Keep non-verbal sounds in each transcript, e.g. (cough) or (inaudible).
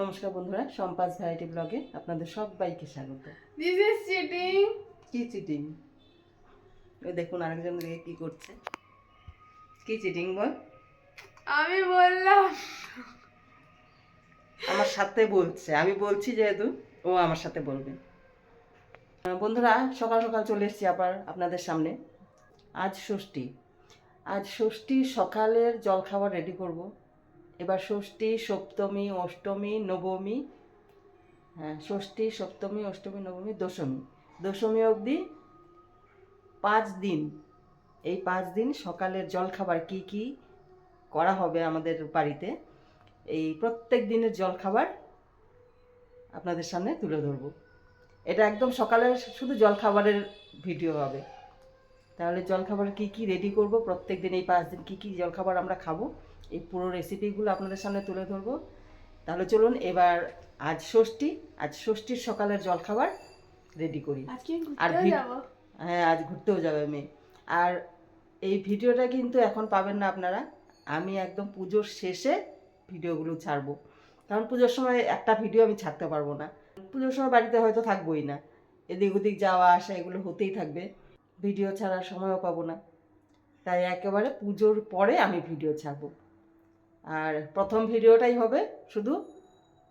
নমস্কার বন্ধুরা সম্পাস ভ্যারাইটি ব্লগে আপনাদের সবাইকে স্বাগত। This is চিটিং কি চিটিং ওই দেখুন আরেকজন দিকে কি করছে। কি চিটিং বল? আমি বললাম। আমার সাথে বলছে আমি বলছি যেহেতু ও আমার সাথে বলবে। বন্ধুরা সকাল সকাল চলে এসেছি আবার আপনাদের সামনে। আজ ষষ্ঠী। আজ ষষ্ঠী সকালের জলখাবার রেডি করব। এবার ষষ্ঠী, সপ্তমী, অষ্টমী, নবমী। হ্যাঁ ষষ্ঠী, সপ্তমী, অষ্টমী, নবমী, দশমী। দশমী অবধি পাঁচ দিন। এই পাঁচ দিন সকালের জলখাবার কি কি করা হবে আমাদের বাড়িতে, এই প্রত্যেক দিনের জলখাবার আপনাদের সামনে তুলে ধরবো। এটা একদম সকালের শুধু জলখাবারের ভিডিও হবে। তাহলে জলখাবার কি কি রেডি করব, প্রত্যেক দিন এই পাঁচ দিন কি কি জলখাবার আমরা খাব এই পুরো রেসিপিগুলো আপনাদের সামনে তুলে ধরবো। তাহলে চলুন এবার আজ ষষ্ঠী আজ ষষ্ঠীর সকালের জলখাবার রেডি করি। আর হ্যাঁ আজ ঘুরতেও যাবে মেয়ে। আর এই ভিডিওটা কিন্তু এখন পাবেন না আপনারা। আমি একদম পুজোর শেষে ভিডিওগুলো ছাড়বো। কারণ পুজোর সময় একটা ভিডিও আমি ছাড়তে পারব না। পুজোর সময় বাড়িতে হয়তো থাকবোই না। এদিক ওদিক যাওয়া আসা এগুলো হতেই থাকবে। ভিডিও ছাড়ার সময়ও পাবো না। তাই একেবারে পুজোর পরে আমি ভিডিও ছাড়বো। আর প্রথম ভিডিওটাই হবে শুধু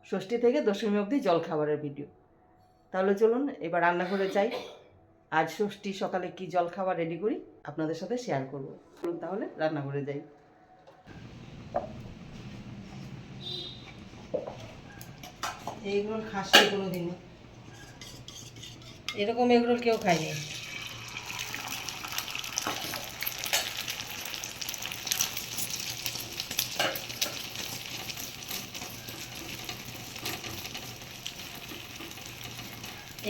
ষষ্ঠী থেকে দশমী অবধি জলখাবারের ভিডিও। তাহলে চলুন, এবার রান্নাঘরে যাই। আজ ষষ্ঠী সকালে কি জলখাবার রেডি করি, আপনাদের সাথে শেয়ার করব। চলুন তাহলে রান্নাঘরে যাই। এইগুলো খাসি কোনো দিনও এরকম এগরোল কেউ খায়নি।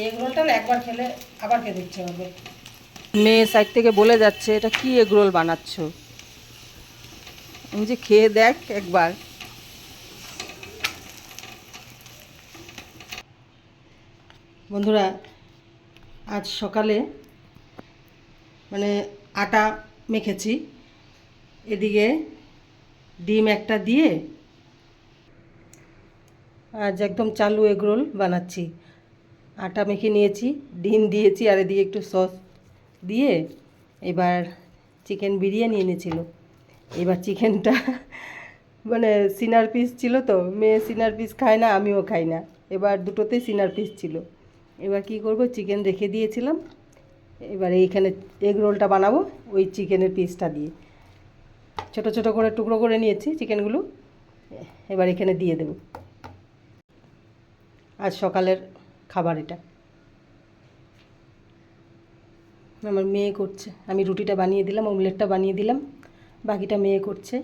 এই এগরোলটা না একবার খেলে আবার খেতে ইচ্ছে হবে মেয়ে সাইড থেকে বলে যাচ্ছে, এটা কি এগরোল বানাচ্ছ? আমি যে খেয়ে দেখ একবার। বন্ধুরা, আজ সকালে মানে আটা মেখেছি। এদিকে ডিম একটা দিয়ে আজ একদম চালু এগরোল বানাচ্ছি। আটা মেখে নিয়েছি, ডিম দিয়েছি আর এদিকে একটু সস দিয়ে এবার চিকেন বিরিয়ানি এনেছিল। এবার চিকেনটা (laughs) মানে সিনার পিস ছিল তো, মেয়ে সিনার পিস খায় না, আমিও খাই না। এবার দুটোতেই সিনার পিস ছিল। এবার কি করব চিকেন রেখে দিয়েছিলাম। এবার এইখানে এগ রোলটা বানাবো, ওই চিকেনের পিসটা দিয়ে। ছোট ছোট করে টুকরো করে নিয়েছি চিকেনগুলো এবার এখানে দিয়ে দেব। আজ সকালের খাবার এটা। আমার মেয়ে করছে। আমি রুটিটা বানিয়ে দিলাম, অমলেটটা বানিয়ে দিলাম, বাকিটা মেয়ে করছে।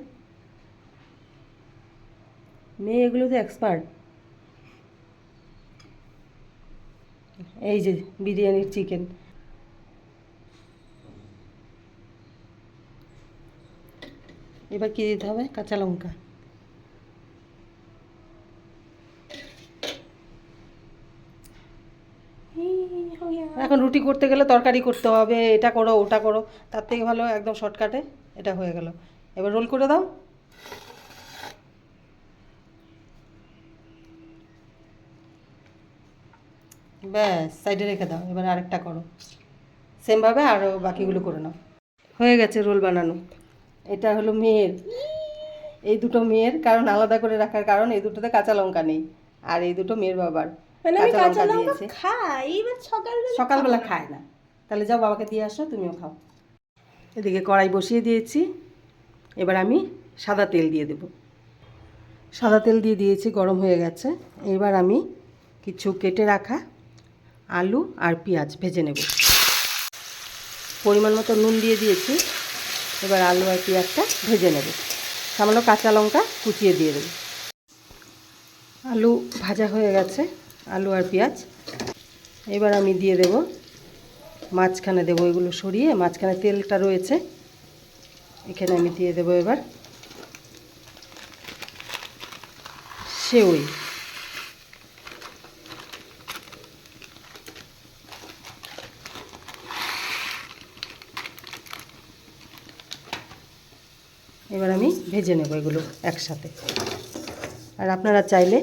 মেয়ে এগুলো তো এক্সপার্ট এই যে বিরিয়ানির চিকেন এবার কী দিতে হবে? কাঁচা লঙ্কা। এখন রুটি করতে গেলে তরকারি করতে হবে, এটা করো, ওটা করো। তার থেকে ভালো একদম শর্টকাটে এটা হয়ে গেল। এবার রোল করে দাও। ব্যাস সাইডে রেখে দাও। এবার আরেকটা করো। সেমভাবে আরও বাকিগুলো করে নাও। হয়ে গেছে রোল বানানো। এটা হলো মেয়ের। এই দুটো মেয়ের কারণ আলাদা করে রাখার কারণ, এই দুটোতে কাঁচা লঙ্কা নেই। আর এই দুটো মেয়ের বাবার। মানে আমি কাঁচা লঙ্কা খাই এবার সকালবেলা সকালবেলা খায় না। তাহলে যাও বাবাকে দিয়ে আসো তুমিও খাও। এদিকে কড়াই বসিয়ে দিয়েছি। এবার আমি সাদা তেল দিয়ে দেব। সাদা তেল দিয়ে দিয়েছি গরম হয়ে গেছে। এবার আমি কিছু কেটে রাখা আলু আর পেঁয়াজ ভেজে নেব। পরিমাণ মতো নুন দিয়ে দিয়েছি। এবার আলু আর পেঁয়াজটা ভেজে নেব। সামান্য কাঁচা লঙ্কা কুচিয়ে দিয়ে দেব। আলু ভাজা হয়ে গেছে। আলু আর পেঁয়াজ। এবার আমি দিয়ে দেব, মাঝখানে দেবো এগুলো সরিয়ে, মাঝখানে তেলটা রয়েছে। এখানে আমি দিয়ে দেবো এবার সেওই এবার আমি ভেজে নেব এগুলো একসাথে। আর আপনারা চাইলে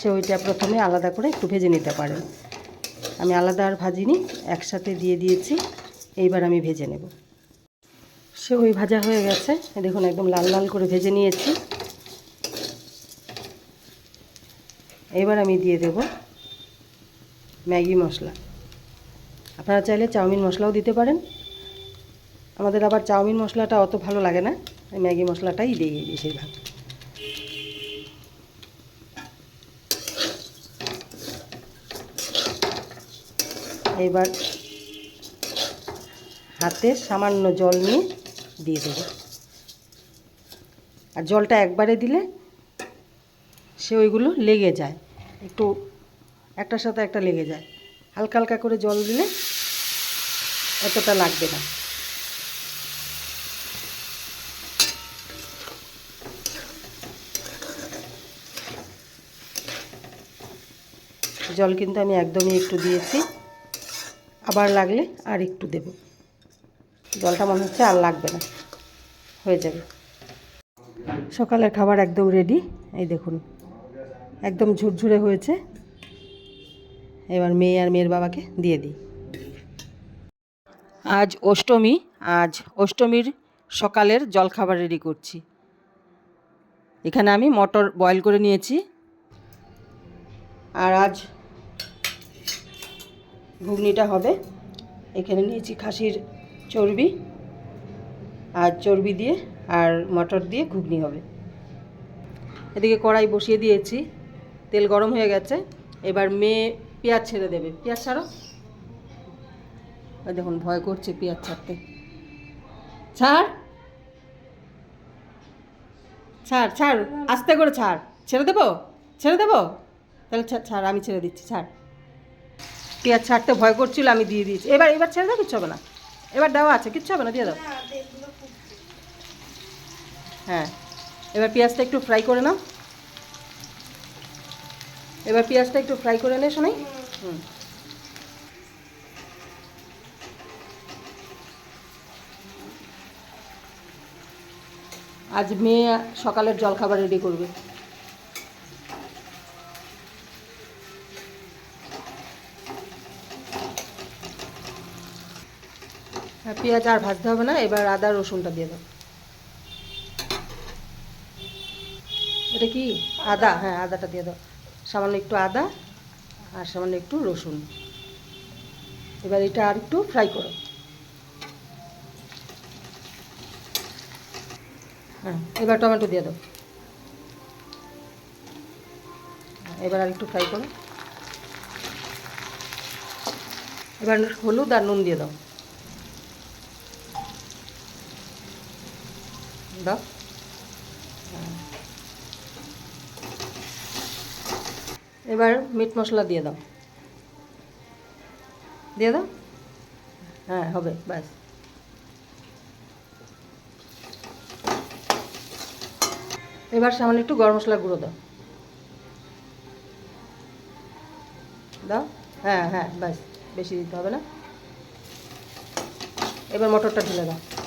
সেওইটা প্রথমে আলাদা করে একটু ভেজে নিতে পারেন আমি আলাদা আর ভাজিনি, একসাথে দিয়ে দিয়েছি, এইবার আমি ভেজে নেব। সে ওই ভাজা হয়ে গেছে দেখুন একদম লাল লাল করে ভেজে নিয়েছি। এবার আমি দিয়ে দেব ম্যাগি মশলা। আপনারা চাইলে চাউমিন মশলাও দিতে পারেন। আমাদের আবার চাউমিন মশলাটা অত ভালো লাগে না ম্যাগি মশলাটাই দিই বেশিরভাগ। এবার হাতে সামান্য জল নিয়ে দিয়ে দেবো। আর জলটা একবারে দিলে সে ওইগুলো লেগে যায়। একটু একটার সাথে একটা লেগে যায়। হালকা হালকা করে জল দিলে এতটা লাগবে না। জল কিন্তু আমি একদমই একটু দিয়েছি। আবার লাগলে আর একটু দেব। জলটা মনে হচ্ছে আর লাগবে না। হয়ে যাবে। সকালের খাবার একদম রেডি এই দেখুন, একদম ঝুরঝুরে হয়েছে। এবার মেয়ে আর মেয়ের বাবাকে দিয়ে দিই। আজ অষ্টমী, আজ অষ্টমীর সকালের জলখাবার রেডি করছি। এখানে আমি মটর বয়েল করে নিয়েছি। আর আজ ঘুগনিটা হবে। এখানে নিয়েছি খাসির চর্বি আর চর্বি দিয়ে আর মটর দিয়ে ঘুগনি হবে। এদিকে কড়াই বসিয়ে দিয়েছি। তেল গরম হয়ে গেছে। এবার মেয়ে পেঁয়াজ ছেড়ে দেবে। পেঁয়াজ ছাড়ো। দেখুন, ভয় করছে পেঁয়াজ ছাড়তে। ছাড়। ছাড় ছাড়। আস্তে করে ছাড়। ছেড়ে দেবো? ছেড়ে দেবো? তাহলে ছাড়, আমি ছেড়ে দিচ্ছি। ছাড়। পেঁয়াজ ছাড়তে ভয় করছিল, আমি দিয়ে দিয়েছি। এবার এবার ছেড়ে দাও, কিচ্ছু হবে না। এবার দেওয়া আছে, কিচ্ছু হবে না, দিয়ে দাও। হ্যাঁ এবার পেঁয়াজটা একটু ফ্রাই করে নাও। এবার পেঁয়াজটা একটু ফ্রাই করে নে শোনাই হুম। আজ মেয়ে সকালের জলখাবার রেডি করবে। পেঁয়াজ আর ভাজতে হবে না, এবার আদা, রসুনটা দিয়ে দাও। এটা কি? আদা হ্যাঁ আদাটা দিয়ে দাও। সামান্য একটু আদা আর সামান্য একটু রসুন। এবার এটা আর একটু ফ্রাই করো। হ্যাঁ এবার টমেটো দিয়ে দাও। এবার আর একটু ফ্রাই করো। এবার হলুদ আর নুন দিয়ে দাও। হ্যাঁ। এবার মিট মশলা দিয়ে দাও। দিয়ে দাও? হ্যাঁ হবে, ব্যাস। এবার সামান্য একটু গরম মশলা গুঁড়ো দাও। দাও? হ্যাঁ হ্যাঁ ব্যাস, বেশি দিতে হবে না। এবার মটরটা ঢেলে দাও।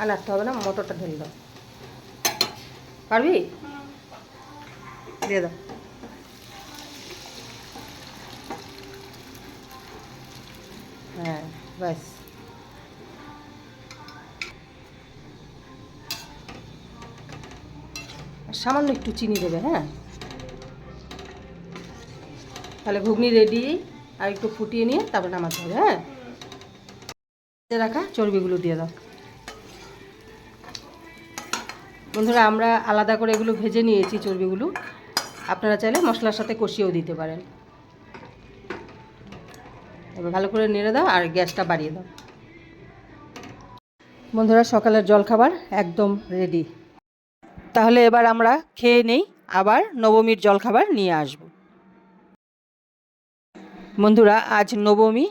আর হবে না, মটরটা ঢেলে দাও। পারবি? দিয়ে দাও। হ্যাঁ ব্যাস। সামান্য একটু চিনি দেবে হ্যাঁ? তাহলে ঘুগনি রেডি আর একটু ফুটিয়ে নিয়ে তারপরে নামাতে হবে হ্যাঁ? রাখা চর্বিগুলো দিয়ে দাও। বন্ধুরা, আমরা আলাদা করে এগুলো ভেজে নিয়েছি চর্বিগুলো। আপনারা চাইলে মশলার সাথে কষিয়েও দিতে পারেন। এবার ভালো করে নেড়ে দাও আর গ্যাসটা বাড়িয়ে দাও। বন্ধুরা, সকালের জলখাবার একদম রেডি তাহলে এবার আমরা খেয়ে নেই, আবার নবমীর জলখাবার নিয়ে আসব। বন্ধুরা, আজ নবমী,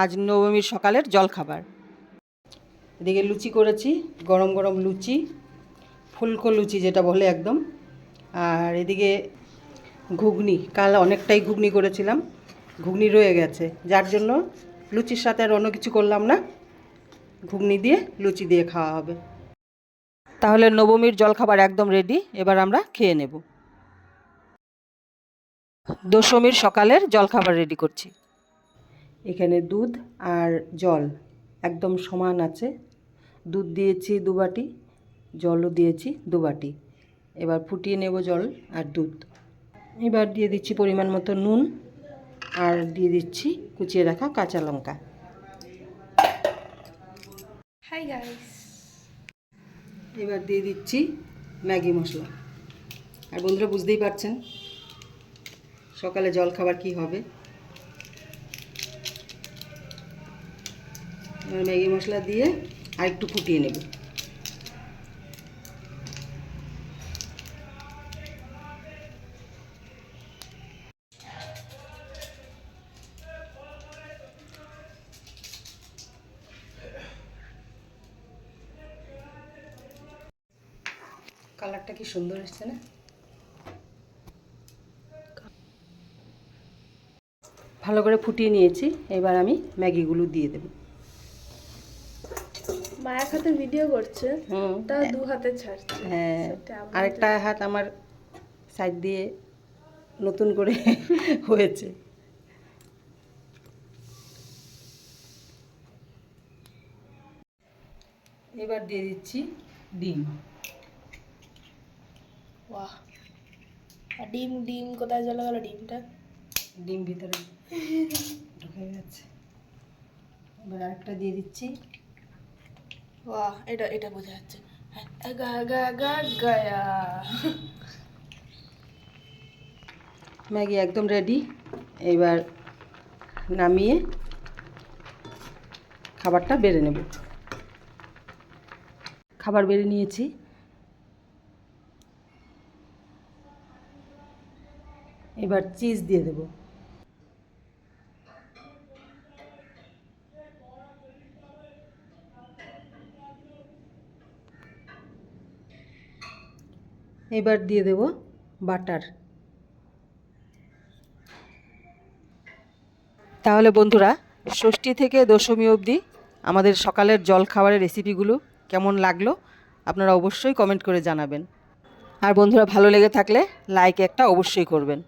আজ নবমীর সকালের জলখাবার। এদিকে লুচি করেছি, গরম গরম লুচি। ফুলকো লুচি যেটা বলে একদম। আর এদিকে ঘুগনি, কাল অনেকটাই ঘুগনি করেছিলাম। ঘুগনি রয়ে গেছে। যার জন্য লুচির সাথে আর অন্য কিছু করলাম না। ঘুগনি দিয়ে লুচি দিয়ে খাওয়া হবে। তাহলে নবমীর জলখাবার একদম রেডি এবার আমরা খেয়ে নেব। দশমীর সকালের জলখাবার রেডি করছি। এখানে দুধ আর জল একদম সমান আছে। দুধ দিয়েছি দু বাটি। জলও দিয়েছি দু বাটি। এবার ফুটিয়ে নেব জল আর দুধ। এবার দিয়ে দিচ্ছি পরিমাণ মতো নুন আর দিয়ে দিচ্ছি কুচিয়ে রাখা কাঁচা লঙ্কা। হাই গাইস এবার দিয়ে দিচ্ছি ম্যাগি মশলা। আর বন্ধুরা বুঝতেই পারছেন সকালে জল খাবার কি হবে। এবার ম্যাগি মশলা দিয়ে আর একটু ফুটিয়ে নেব। সুন্দর এসছে না? ভালো করে ফুটিয়ে নিয়েছি এবার আমি ম্যাগিগুলো দিয়ে দেবো। মায়ের হাতে ভিডিও করছে তাও দু হাতে ছাড়ছে। হ্যাঁ আরেকটা হাত আমার সাইড দিয়ে নতুন করে (laughs) হয়েছে। এবার দিয়ে দিচ্ছি ডিম। বাহ আর ডিম ডিম কোথায় চলে গেল ডিমটা ডিম ভিতরে ঢুকে গেছে এবার আরেকটা দিয়ে দিচ্ছি বাহ এটা এটা বোঝা যাচ্ছে গা গা গা গায়া ম্যাগি একদম রেডি এবার নামিয়ে খাবারটা বেড়ে নেব খাবার বেড়ে নিয়েছি এবার চিজ দিয়ে দেব। এবার দিয়ে দেব বাটার। তাহলে বন্ধুরা, ষষ্ঠী থেকে দশমী অবধি আমাদের সকালের জল খাবারের রেসিপিগুলো কেমন লাগল আপনারা অবশ্যই কমেন্ট করে জানাবেন। আর বন্ধুরা, ভালো লেগে থাকলে লাইক একটা অবশ্যই করবেন।